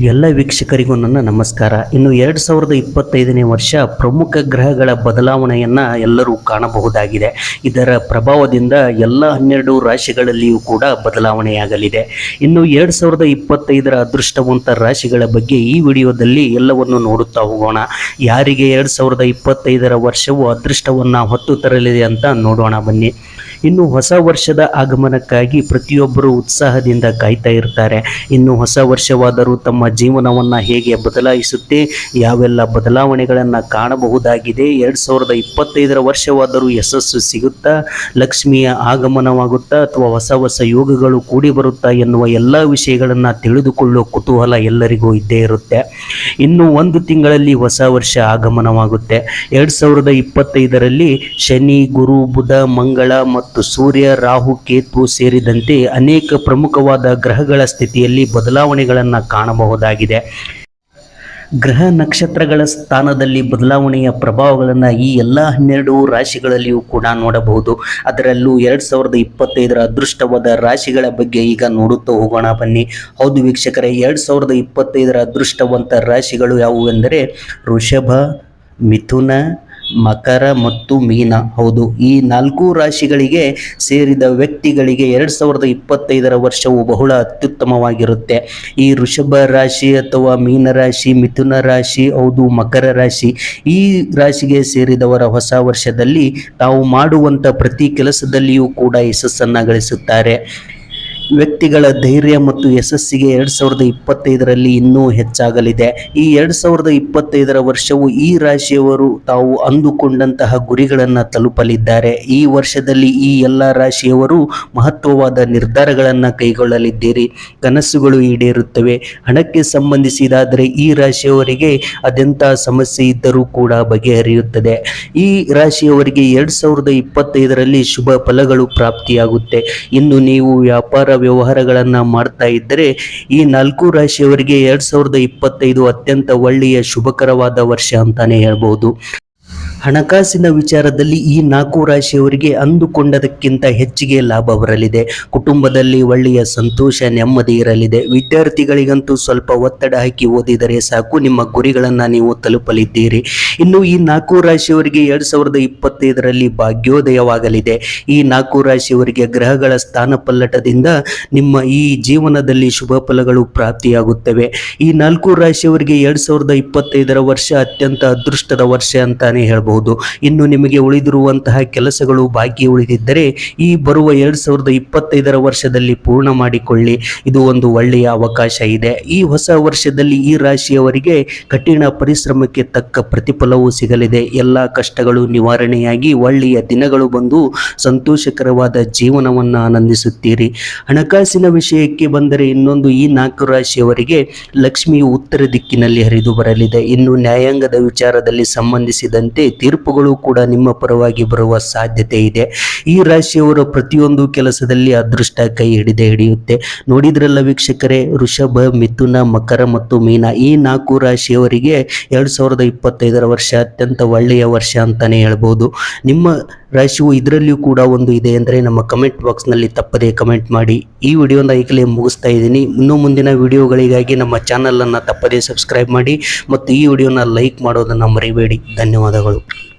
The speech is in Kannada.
ಎಲ್ಲ ವೀಕ್ಷಕರಿಗೂ ನನ್ನ ನಮಸ್ಕಾರ. ಇನ್ನು ಎರಡು ಸಾವಿರದ ಇಪ್ಪತ್ತೈದನೇ ವರ್ಷ ಪ್ರಮುಖ ಗ್ರಹಗಳ ಬದಲಾವಣೆಯನ್ನು ಎಲ್ಲರೂ ಕಾಣಬಹುದಾಗಿದೆ. ಇದರ ಪ್ರಭಾವದಿಂದ ಎಲ್ಲ ಹನ್ನೆರಡು ರಾಶಿಗಳಲ್ಲಿಯೂ ಕೂಡ ಬದಲಾವಣೆಯಾಗಲಿದೆ. ಇನ್ನು ಎರಡು ಸಾವಿರದ ಇಪ್ಪತ್ತೈದರ ಅದೃಷ್ಟವಂತ ರಾಶಿಗಳ ಬಗ್ಗೆ ಈ ವಿಡಿಯೋದಲ್ಲಿ ಎಲ್ಲವನ್ನು ನೋಡುತ್ತಾ ಹೋಗೋಣ. ಯಾರಿಗೆ ಎರಡು ಸಾವಿರದ ಇಪ್ಪತ್ತೈದರ ವರ್ಷವು ಅದೃಷ್ಟವನ್ನು ಹೊತ್ತು ತರಲಿದೆ ಅಂತ ನೋಡೋಣ ಬನ್ನಿ. ಇನ್ನು ಹೊಸ ವರ್ಷದ ಆಗಮನಕ್ಕಾಗಿ ಪ್ರತಿಯೊಬ್ಬರು ಉತ್ಸಾಹದಿಂದ ಕಾಯ್ತಾ ಇರ್ತಾರೆ. ಇನ್ನು ಹೊಸ ವರ್ಷವಾದರೂ ತಮ್ಮ ಜೀವನವನ್ನು ಹೇಗೆ ಬದಲಾಯಿಸುತ್ತೆ, ಯಾವೆಲ್ಲ ಬದಲಾವಣೆಗಳನ್ನು ಕಾಣಬಹುದಾಗಿದೆ, ಎರಡು ಸಾವಿರದ ಇಪ್ಪತ್ತೈದರ ವರ್ಷವಾದರೂ ಯಶಸ್ಸು ಸಿಗುತ್ತಾ, ಲಕ್ಷ್ಮಿಯ ಆಗಮನವಾಗುತ್ತಾ, ಅಥವಾ ಹೊಸ ಹೊಸ ಯೋಗಗಳು ಕೂಡಿ ಬರುತ್ತಾ ಎನ್ನುವ ಎಲ್ಲ ವಿಷಯಗಳನ್ನು ತಿಳಿದುಕೊಳ್ಳುವ ಕುತೂಹಲ ಎಲ್ಲರಿಗೂ ಇದ್ದೇ ಇರುತ್ತೆ. ಇನ್ನು ಒಂದು ತಿಂಗಳಲ್ಲಿ ಹೊಸ ವರ್ಷ ಆಗಮನವಾಗುತ್ತೆ. ಎರಡು ಸಾವಿರದ ಇಪ್ಪತ್ತೈದರಲ್ಲಿ ಶನಿ, ಗುರು, ಬುಧ, ಮಂಗಳ ಮತ್ತು ಸೂರ್ಯ, ರಾಹು, ಕೇತು ಸೇರಿದಂತೆ ಅನೇಕ ಪ್ರಮುಖವಾದ ಗ್ರಹಗಳ ಸ್ಥಿತಿಯಲ್ಲಿ ಬದಲಾವಣೆಗಳನ್ನು ಕಾಣಬಹುದಾಗಿದೆ. ಗ್ರಹ ನಕ್ಷತ್ರಗಳ ಸ್ಥಾನದಲ್ಲಿ ಬದಲಾವಣೆಯ ಪ್ರಭಾವಗಳನ್ನು ಈ ಎಲ್ಲ ಹನ್ನೆರಡು ರಾಶಿಗಳಲ್ಲಿಯೂ ಕೂಡ ನೋಡಬಹುದು. ಅದರಲ್ಲೂ ಎರಡು ಸಾವಿರದ ಇಪ್ಪತ್ತೈದರ ಅದೃಷ್ಟವಾದ ರಾಶಿಗಳ ಬಗ್ಗೆ ಈಗ ನೋಡುತ್ತಾ ಹೋಗೋಣ ಬನ್ನಿ. ಹೌದು ವೀಕ್ಷಕರೇ, ಎರಡು ಸಾವಿರದ ಇಪ್ಪತ್ತೈದರ ಅದೃಷ್ಟವಂತ ರಾಶಿಗಳು ಯಾವುವೆಂದರೆ ಋಷಭ, ಮಿಥುನ ಮಕರ ಮತ್ತು ಮೀನ. ಹೌದು, ಈ ನಾಲ್ಕು ರಾಶಿಗಳಿಗೆ ಸೇರಿದ ವ್ಯಕ್ತಿಗಳಿಗೆ ಎರಡು ಸಾವಿರದ ಇಪ್ಪತ್ತೈದರ ವರ್ಷವು ಬಹಳ ಅತ್ಯುತ್ತಮವಾಗಿರುತ್ತೆ. ಈ ವೃಷಭ ರಾಶಿ ಅಥವಾ ಮೀನ ರಾಶಿ, ಮಿಥುನ ರಾಶಿ, ಹೌದು, ಮಕರ ರಾಶಿ, ಈ ರಾಶಿಗೆ ಸೇರಿದವರ ಹೊಸ ವರ್ಷದಲ್ಲಿ ತಾವು ಮಾಡುವಂತ ಪ್ರತಿ ಕೆಲಸದಲ್ಲಿಯೂ ಕೂಡ ಯಶಸ್ಸನ್ನು ಗಳಿಸುತ್ತಾರೆ. ವ್ಯಕ್ತಿಗಳ ಧೈರ್ಯ ಮತ್ತು ಯಶಸ್ಸಿಗೆ ಎರಡು ಸಾವಿರದ ಇಪ್ಪತ್ತೈದರಲ್ಲಿ ಇನ್ನೂ ಹೆಚ್ಚಾಗಲಿದೆ. ಈ ಎರಡು ಸಾವಿರದ ಇಪ್ಪತ್ತೈದರ ವರ್ಷವು ಈ ರಾಶಿಯವರು ತಾವು ಅಂದುಕೊಂಡಂತಹ ಗುರಿಗಳನ್ನು ತಲುಪಲಿದ್ದಾರೆ. ಈ ವರ್ಷದಲ್ಲಿ ಈ ಎಲ್ಲ ರಾಶಿಯವರು ಮಹತ್ವವಾದ ನಿರ್ಧಾರಗಳನ್ನು ಕೈಗೊಳ್ಳಲಿದ್ದೀರಿ. ಕನಸುಗಳು ಈಡೇರುತ್ತವೆ. ಹಣಕ್ಕೆ ಸಂಬಂಧಿಸಿದಾದರೆ ಈ ರಾಶಿಯವರಿಗೆ ಅದೆಂಥ ಸಮಸ್ಯೆ ಇದ್ದರೂ ಕೂಡ ಬಗೆಹರಿಯುತ್ತದೆ. ಈ ರಾಶಿಯವರಿಗೆ ಎರಡು ಸಾವಿರದ ಇಪ್ಪತ್ತೈದರಲ್ಲಿ ಶುಭ ಫಲಗಳು ಪ್ರಾಪ್ತಿಯಾಗುತ್ತೆ. ಇನ್ನು ನೀವು ವ್ಯಾಪಾರ ವ್ಯವಹಾರಗಳನ್ನು ಮಾಡ್ತಾ ಇದ್ದರೆ ಈ ನಾಲ್ಕು ರಾಶಿಯವರಿಗೆ ಎರಡು ಸಾವಿರದ ಇಪ್ಪತ್ತೈದು ಅತ್ಯಂತ ಒಳ್ಳೆಯ ಶುಭಕರವಾದ ವರ್ಷ ಅಂತಾನೆ ಹೇಳ್ಬೋದು. ಹಣಕಾಸಿನ ವಿಚಾರದಲ್ಲಿ ಈ ನಾಲ್ಕು ರಾಶಿಯವರಿಗೆ ಅಂದುಕೊಂಡದಕ್ಕಿಂತ ಹೆಚ್ಚಿಗೆ ಲಾಭ ಬರಲಿದೆ. ಕುಟುಂಬದಲ್ಲಿ ಒಳ್ಳೆಯ ಸಂತೋಷ, ನೆಮ್ಮದಿ ಇರಲಿದೆ. ವಿದ್ಯಾರ್ಥಿಗಳಿಗಂತೂ ಸ್ವಲ್ಪ ಒತ್ತಡ ಹಾಕಿ ಓದಿದರೆ ಸಾಕು. ನಿಮ್ಮ ಗುರಿಗಳನ್ನು ನೀವು ತಲುಪಲಿದ್ದೀರಿ. ಇನ್ನು ಈ ನಾಲ್ಕು ರಾಶಿಯವರಿಗೆ ಎರಡು ಸಾವಿರದ ಇಪ್ಪತ್ತೈದರಲ್ಲಿ ಭಾಗ್ಯೋದಯವಾಗಲಿದೆ. ಈ ನಾಲ್ಕು ರಾಶಿಯವರಿಗೆ ಗ್ರಹಗಳ ಸ್ಥಾನ ಪಲ್ಲಟದಿಂದ ನಿಮ್ಮ ಈ ಜೀವನದಲ್ಲಿ ಶುಭ ಫಲಗಳು ಪ್ರಾಪ್ತಿಯಾಗುತ್ತವೆ. ಈ ನಾಲ್ಕು ರಾಶಿಯವರಿಗೆ ಎರಡು ಸಾವಿರದ ಇಪ್ಪತ್ತೈದರ ವರ್ಷ ಅತ್ಯಂತ ಅದೃಷ್ಟದ ವರ್ಷ ಅಂತಾನೆ ಹೇಳ್ಬಹುದು ಇನ್ನು ನಿಮಗೆ ಉಳಿದಿರುವಂತಹ ಕೆಲಸಗಳು ಬಾಕಿ ಉಳಿದಿದ್ದರೆ ಈ ಬರುವ ಎರಡು ಸಾವಿರದ ಇಪ್ಪತ್ತೈದರ ವರ್ಷದಲ್ಲಿ ಪೂರ್ಣ ಮಾಡಿಕೊಳ್ಳಿ. ಇದು ಒಂದು ಒಳ್ಳೆಯ ಅವಕಾಶ ಇದೆ. ಈ ಹೊಸ ವರ್ಷದಲ್ಲಿ ಈ ರಾಶಿಯವರಿಗೆ ಕಠಿಣ ಪರಿಶ್ರಮಕ್ಕೆ ತಕ್ಕ ಪ್ರತಿಫಲವೂ ಸಿಗಲಿದೆ. ಎಲ್ಲ ಕಷ್ಟಗಳು ನಿವಾರಣೆಯಾಗಿ ಒಳ್ಳೆಯ ದಿನಗಳು ಬಂದು ಸಂತೋಷಕರವಾದ ಜೀವನವನ್ನು ಆನಂದಿಸುತ್ತೀರಿ. ಹಣಕಾಸಿನ ವಿಷಯಕ್ಕೆ ಬಂದರೆ ಇನ್ನೊಂದು ಈ ನಾಲ್ಕು ರಾಶಿಯವರಿಗೆ ಲಕ್ಷ್ಮಿಯು ಉತ್ತರ ದಿಕ್ಕಿನಲ್ಲಿ ಹರಿದು ಬರಲಿದೆ. ಇನ್ನು ನ್ಯಾಯಾಂಗದ ವಿಚಾರದಲ್ಲಿ ಸಂಬಂಧಿಸಿದಂತೆ ತೀರ್ಪುಗಳು ಕೂಡ ನಿಮ್ಮ ಪರವಾಗಿ ಬರುವ ಸಾಧ್ಯತೆ ಇದೆ. ಈ ರಾಶಿಯವರು ಪ್ರತಿಯೊಂದು ಕೆಲಸದಲ್ಲಿ ಅದೃಷ್ಟ ಕೈ ಹಿಡಿದೇ ಹಿಡಿಯುತ್ತೆ. ನೋಡಿದ್ರಲ್ಲ ವೀಕ್ಷಕರೇ ಋಷಭ ಮಿಥುನ, ಮಕರ ಮತ್ತು ಮೀನ. ಈ ನಾಲ್ಕು ರಾಶಿಯವರಿಗೆ ಎರಡು ಸಾವಿರದ ಇಪ್ಪತ್ತೈದರ ವರ್ಷ ಅತ್ಯಂತ ಒಳ್ಳೆಯ ವರ್ಷ ಅಂತಾನೆ ಹೇಳ್ಬೋದು. ನಿಮ್ಮ ರಾಶಿಯು ಇದರಲ್ಲಿಯೂ ಕೂಡ ಒಂದು ಇದೆ ಅಂದರೆ ನಮ್ಮ ಕಮೆಂಟ್ ಬಾಕ್ಸ್ನಲ್ಲಿ ತಪ್ಪದೇ ಕಮೆಂಟ್ ಮಾಡಿ. ಈ ವಿಡಿಯೋನ ಈಗಲೇ ಮುಗಿಸ್ತಾ ಇದ್ದೀನಿ. ಇನ್ನು ಮುಂದಿನ ವಿಡಿಯೋಗಳಿಗಾಗಿ ನಮ್ಮ ಚಾನಲನ್ನು ತಪ್ಪದೇ ಸಬ್ಸ್ಕ್ರೈಬ್ ಮಾಡಿ ಮತ್ತು ಈ ವಿಡಿಯೋನ ಲೈಕ್ ಮಾಡೋದನ್ನು ಮರಿಬೇಡಿ. ಧನ್ಯವಾದಗಳು.